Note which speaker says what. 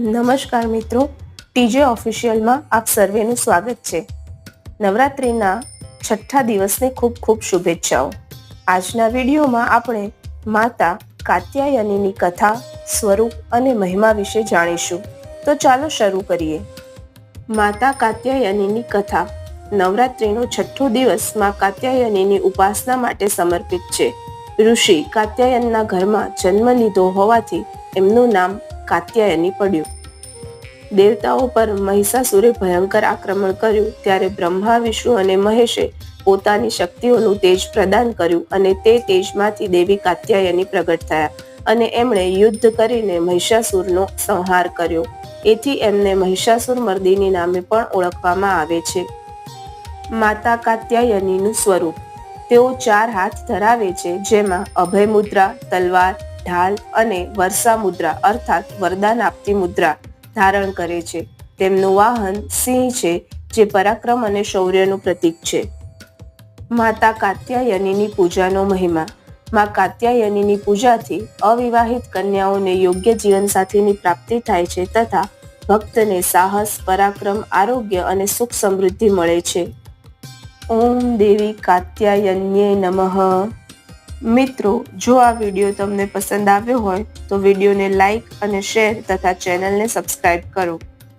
Speaker 1: નમસ્કાર મિત્રો, ટીજે ઓફિશિયલમાં આપ સર્વેનું સ્વાગત છે. નવરાત્રિના છઠ્ઠા દિવસની ખૂબ ખૂબ શુભેચ્છાઓ. આજના વિડીયોમાં આપણે માતા કાત્યાયનીની કથા, સ્વરૂપ અને મહિમા વિશે જાણીશું. તો ચાલો શરૂ કરીએ. માતા કાત્યાયનીની કથા નવરાત્રિનો છઠ્ઠો દિવસમાં કાત્યાયનીની ઉપાસના માટે સમર્પિત છે. ઋષિ કાત્યાયનના ઘરમાં જન્મ લીધો હોવાથી એમનું નામ કાત્યાયની પડ્યું દેવતાઓ પર મહિષાસુરે ભયંકર આક્રમણ કર્યું, ત્યારે બ્રહ્મા, વિષ્ણુ અને મહેશે પોતાની શક્તિઓનું તેજ પ્રદાન કર્યું અને તે તેજમાંથી દેવી કાત્યાયની પ્રગટ થયા અને એમણે યુદ્ધ કરીને મહિષાસુરનો સંહાર કર્યો. એથી એમને મહિષાસુર મર્દિની નામે પણ ઓળખવામાં આવે છે. માતા કાત્યાયનીનું સ્વરૂપ. તેઓ ચાર હાથ ધરાવે છે, જેમાં અભય મુદ્રા તલવાર ઢાલ અને વર્ષા મુદ્રા અર્થાત વરદાન આપતી મુદ્રા ધારણ કરે છે. તેમનું વાહન સિંહ છે, જે પરાક્રમ અને શૌર્યનું પ્રતીક છે. માતા કાત્યાયનીની પૂજાનો મહિમા. મા કાત્યાયનીની પૂજાથી અવિવાહિત કન્યાઓને યોગ્ય જીવનસાથીની પ્રાપ્તિ થાય છે તથા ભક્તને સાહસ, પરાક્રમ, આરોગ્ય અને સુખ સમૃદ્ધિ મળે છે. ઓમ દેવી કાત્યાયન્યે નમઃ. મિત્રો, જો આ વીડિયો તમને પસંદ આવ્યો હોય, તો વિડીયોને લાઈક અને શેર તથા ચેનલને સબસ્ક્રાઈબ કરો.